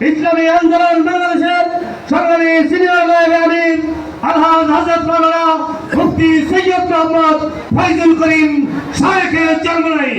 ইসলামী আন্দোলন বাংলাদেশের সংগ্রামী সিনিয়র নায়ক আলহাজ হাজরত মাওলানা মুফতি সৈয়দ মোহাম্মদ ফয়জুল করিম শাহেখের জন্মনাই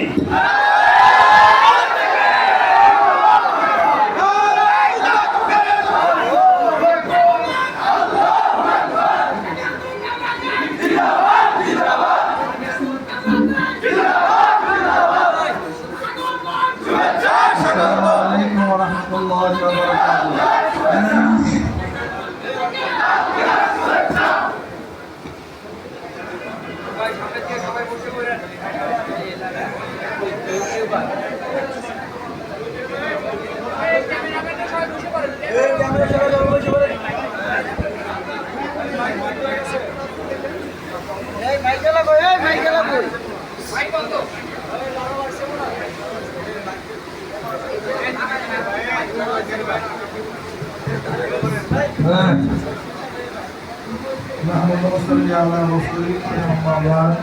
نحمد ونصلي على رسوله أما بعد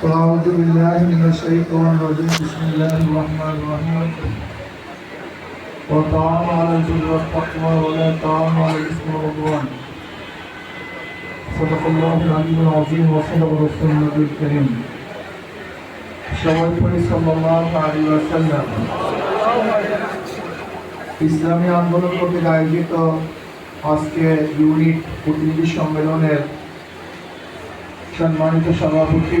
أعوذ بالله من الشيطان الرجيم بسم الله الرحمن الرحيم وطعام على البر والتقوى ولا طعام على الإثم والعدوان صدق الله العلي العظيم وصدق رسول النبي الكريم সবাই পড়ি সাল্লাল্লাহু আলাইহি ওয়াসাল্লাম ইসলামী আন্দোলন কর্তৃক আয়োজিত আজকে ইউনিট প্রতিনিধি সম্মেলনের সম্মানিত সভাপতি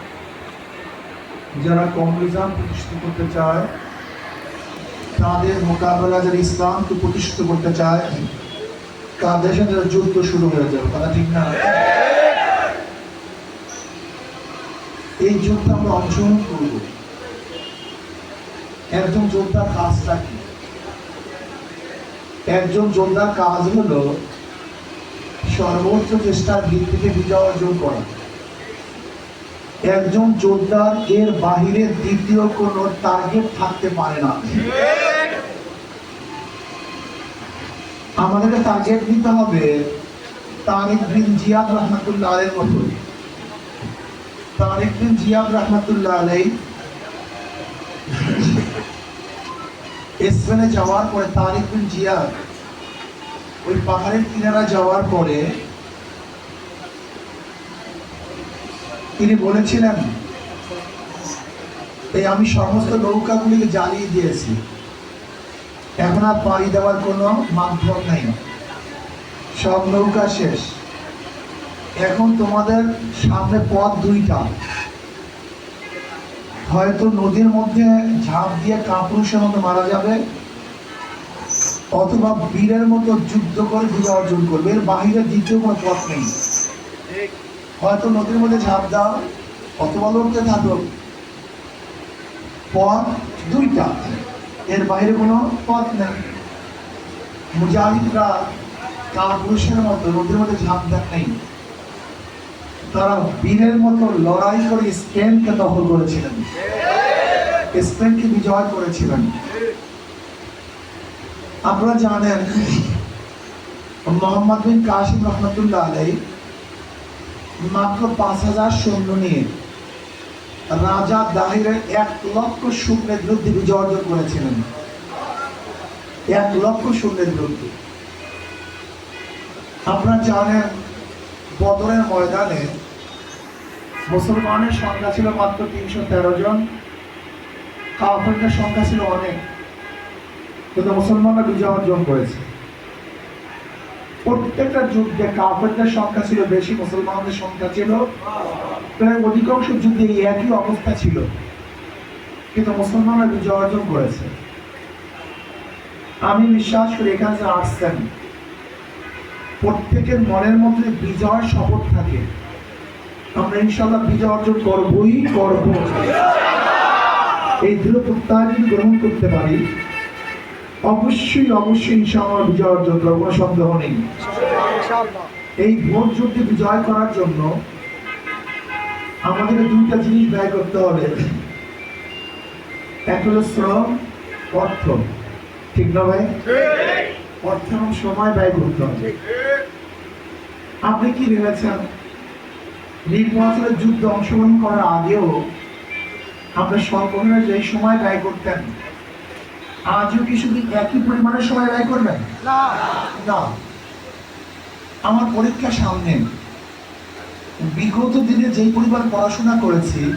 যারা কমিউনিজম প্রতিষ্ঠিত করতে চায়, তাদের মোকাবেলা যারা ইসলামকে প্রতিষ্ঠিত করতে চায়, তাদের সাথে যারা যুদ্ধ শুরু হয়ে যাবে, তারা ঠিক না? এই যুদ্ধে আমরা অংশগ্রহণ করব। একজন যোদ্ধার কাজটা কি? একজন যোদ্ধার কাজ হলো সর্বোচ্চ চেষ্টার ভিত্তিতে বিজয় অর্জন করা। একজন যোদ্ধার এর বাহিরে দ্বিতীয় কোনো টার্গেট থাকতে পারে না। আমাদেরকে টার্গেট নিতে হবে তারিক বিন জিয়াদ রহমতুল্লাহ আলের মতো। তারিক বিন জিয়াদ রহমতুল্লাহ আলাই স্পেনে যাওয়ার পরে তারিক বিন জিয়াদ ওই পাহাড়ের কিনারা যাওয়ার পরে তিনি বলেছিলেন, এই আমি সমস্ত নৌকাগুলিকে জ্বালিয়ে দিয়েছি। এখন আর পাড়ি দেওয়ার কোনো মাধ্যম নেই। সব নৌকা শেষ। এখন তোমাদের সামনে পথ দুইটা। হয়তো নদীর মধ্যে ঝাঁপ দিয়ে কাপুরুষের মতো মারা যাবে, অথবা বীরের মতো যুদ্ধ করে বিজয় অর্জন করবে। এর বাহিরে দ্বিতীয় কোনো পথ নেই। হয়তো নদীর মধ্যে ঝাঁপ দাও, অথবা লড়তে থাকো। পথ দুইটা। এর বাইরে কোনো পথ নেই। মুজাহিদরা কাপুরুষের মতো নদীর মধ্যে ঝাঁপ দেন নেই। তারা বীরের মতো লড়াই করে স্পেনকে দখল করেছিলেন। স্পেনকে বিজয় করেছিলেন। আপনারা জানেন, মোহাম্মদ বিন কাসিম রহমতুল্লাহ আলাই মাত্র পাঁচ হাজার সৈন্য নিয়ে রাজা দাহিরের এক লক্ষ সৈন্যের বিরুদ্ধে বিজয় অর্জন করেছিলেন। এক লক্ষ সৈন্যের বিরুদ্ধে। আপনারা জানেন, বদরের ময়দানে মুসলমানের সংখ্যা ছিল মাত্র তিনশো তেরো জন, কাফেরদের সংখ্যা ছিল অনেক, কিন্তু মুসলমানরা বিজয় অর্জন করেছে। প্রত্যেকটা যুদ্ধে কাফেরদের সংখ্যা ছিল বেশি, মুসলমানদের সংখ্যা ছিল। প্রায় অধিকাংশ যুদ্ধে এই একই অবস্থা ছিল। কিন্তু মুসলমানরা বিজয় অর্জন করেছে। আমি বিশ্বাস করি এখানে যে আসছেন, প্রত্যেকের মনের মধ্যে বিজয় শপথ থাকে। আমরা ইনশাল্লাহ বিজয় অর্জন করবই, করব। এই দৃঢ় প্রত্যয় যদি গ্রহণ করতে পারি অবশ্যই অবশ্যই ইনশাআল্লাহ বিজয় অর্জন করব, কোনো সন্দেহ নেই। এই ভোট যুদ্ধে বিজয় করার জন্য আমাদের দুইটা জিনিস ব্যয় করতে হবে। এক হলো শ্রম, অর্থ। ঠিক না ভাই? অর্থ এবং সময় ব্যয় করতে হবে। আপনি কি ভেবেছেন? নির্বাচনের যুদ্ধে অংশগ্রহণ করার আগেও আপনার সর্বনিম্ন যে সময় ব্যয় করতেন আজও কি শুধু একই পরিমাণের সময় ব্যয় করবেন? না। আমার পরীক্ষা সামনে। বিগত দিনে যেই পরিমাণ পড়াশোনা করেছি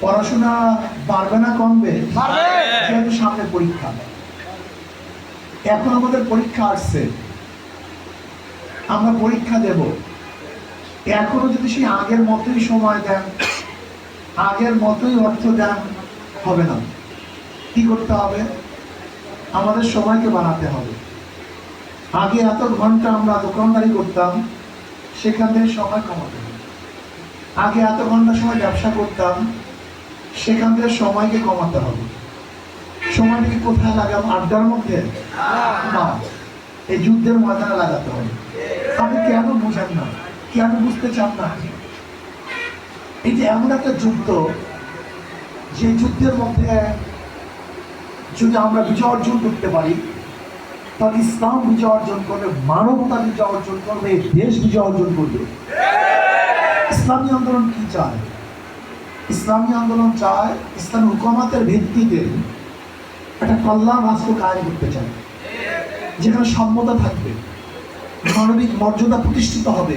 পড়াশোনা বাড়বে না কমবে? যেহেতু সামনে পরীক্ষা। এখন আমাদের পরীক্ষা আসছে। আমরা পরীক্ষা দেব। এখনও যদি সেই আগের মতোই সময় দেন আগের মতোই অর্থ দেন হবে না। কি করতে হবে? আমাদের সময়কে বানাতে হবে। আগে এত ঘণ্টা আমরা দোকানদারি করতাম, সেখান থেকে সময় কমাতে হবে। আগে এত ঘণ্টা সময় ব্যবসা করতাম, সেখান থেকে সময়কে কমাতে হবে। সময়টাকে কোথায় লাগাম আড্ডার মধ্যে? না। এই যুদ্ধের ময়দানে লাগাতে হবে। আপনি কেন বোঝেন না? কেন বুঝতে চান না? এই যে এমন একটা যুদ্ধ, যে যুদ্ধের মধ্যে যদি আমরা বিজয় অর্জন করতে পারি, তাহলে ইসলাম বিজয় অর্জন করবে, মানবতা বিজয় অর্জন করবে, দেশ বিজয় অর্জন করবে। ইসলামী আন্দোলন কি চায়? ইসলামী আন্দোলন চায় ইসলাম হুকুমাতের ভিত্তিতে একটা কল্যাণ রাষ্ট্র কায়েম করতে চায়, যেখানে সম্মতা থাকবে, মানবিক মর্যাদা প্রতিষ্ঠিত হবে,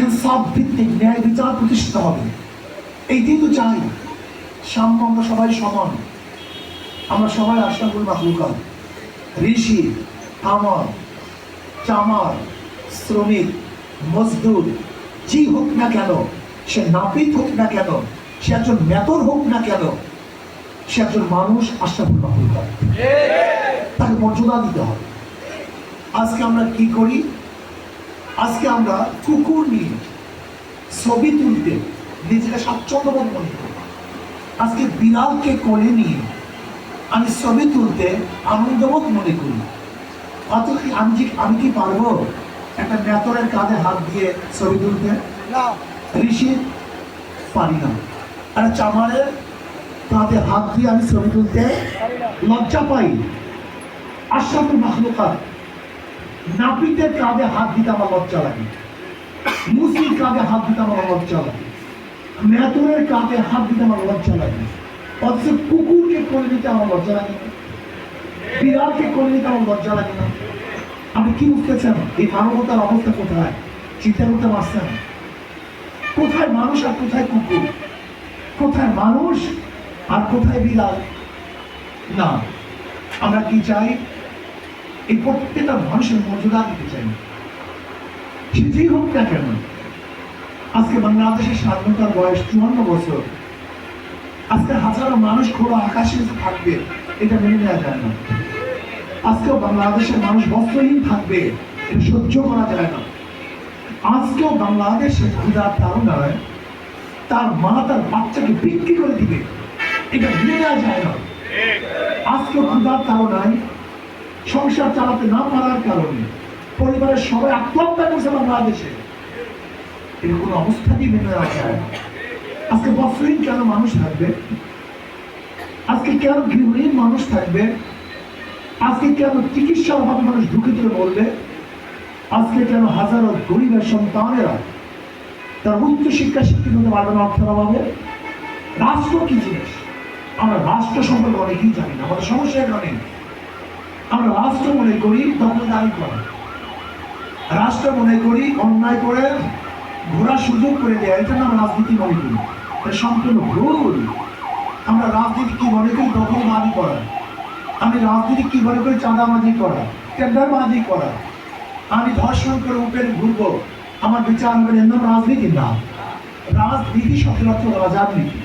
ইনসাফ ভিত্তিক ন্যায় বিচার প্রতিষ্ঠিত হবে। এইটাই তো চাই। সাম্য সবাই সমান। আমরা সবাই আশরাফুল মাহলুকাত ঋষি আমার চামার, শ্রমিক, মজদুর যেই হোক না কেন, সে নাপিত হোক না কেন, সে একজন মেতর হোক না কেন, সে একজন মানুষ আশরাফুল মাহলুকাত তাকে মর্যাদা দিতে হবে। আজকে আমরা কি করি? আজকে আমরা কুকুর নিয়ে ছবি তুলতে নিজেকে স্বাচ্ছন্দ্যবোধ মনে করি। আজকে বিড়ালকে কোলে নিয়ে আমি ছবি তুলতে আনন্দবোধ মনে করি। অথচ কি আমি আমি কি পারব একটা মেতরের কাঁধে হাত দিয়ে ছবি তুলতে? ঋষি পারি না। আর চামারের কাঁধে হাত দিয়ে আমি ছবি তুলতে লজ্জা পাই। আশরাফুল মাহলুকাত নাপিতের কাঁধে হাত দিতে আমার লজ্জা লাগে। মুসির কাঁধে হাত দিতে আমার লজ্জা লাগে। মেতরের কাঁধে হাত দিতে আমার লজ্জা লাগে। অথচ কুকুরকে করে দিতে আমার লজ্জা লাগে না। বিড়ালকে করে দিতে আমার লজ্জা লাগে না। আপনি কি বুঝতেছেন? এই মানবতার অবস্থা কোথায়? চিন্তা করতে পারছেন? কোথায় মানুষ আর কোথায় কুকুর? কোথায় মানুষ আর কোথায় বিড়াল? না, আমরা কি চাই? এই প্রত্যেকটা মানুষের মর্যাদা দিতে চাই যেই হোক না কেন, আজকে বাংলাদেশের স্বাধীনতার বয়স চুয়ান্ন বছর। আজকে হাজারো মানুষ খোলা আকাশে থাকবে, এটা মেনে নেওয়া যায় না। আজকেও বাংলাদেশের মানুষ বস্ত্রহীন থাকবে, এটা সহ্য করা যায় না। আজকেও বাংলাদেশে ক্ষুধার তারুণায় তার মা তার বাচ্চাকে বিক্রি করে দিবে, এটা মেনে নেওয়া যায় না। আজকেও ক্ষুধার তারুণায় সংসার চালাতে না পারার কারণে, পরিবারের সবাই আত্মহত্যা করছে বাংলাদেশে। এর কোনো অবস্থাতেই মেনে নেওয়া যায় না। আজকে বস্ত্রহীন কেন মানুষ থাকবে? আজকে কেন গৃহহীন মানুষ থাকবে? আজকে কেন চিকিৎসা অভাবে মানুষ ঢুকে তুলে বলবে আজকে কেন হাজারো গরিবের সন্তানেরা তার উচ্চ শিক্ষা শিক্ষিত হতে পারবে না অর্থের অভাবে? রাষ্ট্র কি জিনিস? আমরা রাষ্ট্র সম্পর্কে অনেকেই জানি না, আমাদের সমস্যা এখানে আমরা রাষ্ট্র মনে করি দখলদারি করা। রাষ্ট্র মনে করি অন্যায় করে ঘোরার সুযোগ করে দেয় এটা নাম রাজনীতি মনে করি। এটা সম্পূর্ণ ভুল। আমরা রাজনীতি কি মনে করি, দখলবাজি করা আমি রাজনীতি কি মনে করি, চাঁদাবাজি করা টেন্ডারবাজি করা আমি ধর্ষণ করে উপরে ঘুরবো আমার বিচার করে এর নাম রাজনীতি না। রাজনীতি শব্দের অর্থ রাজনীতি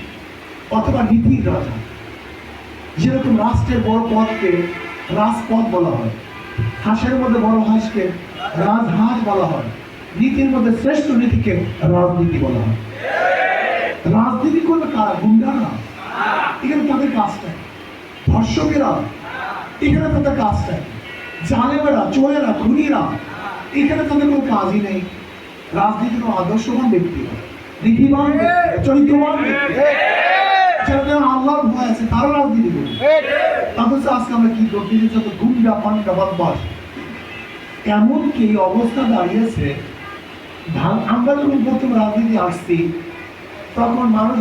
অথবা নীতির রাজা। যেরকম রাষ্ট্রের বড় পদকে রাজপথ বলা হয়, হাঁসের মধ্যে বড় হাঁসকে রাজহাঁস বলা হয়, নীতির মধ্যে শ্রেষ্ঠ নীতিকে রাজনীতি বলা হয়। রাজনীতি এখানে তাদের কাজটা ধর্ষকেরা এখানে তাদের কাজটা? জালেমেরা চোরেরা খুনিরা, এখানে তাদের কোনো কাজই নেই। রাজনীতির আদর্শবান ব্যক্তি নীতিবান চরিত্রবান আল্লাহর ভয় আছে তারা রাজনীতি করবে। আজকে আমরা কি যত গুন্ডা, পান্ডা অবস্থা দাঁড়িয়েছে? আমরা যখন প্রথম রাজনীতি আসছি তখন মানুষ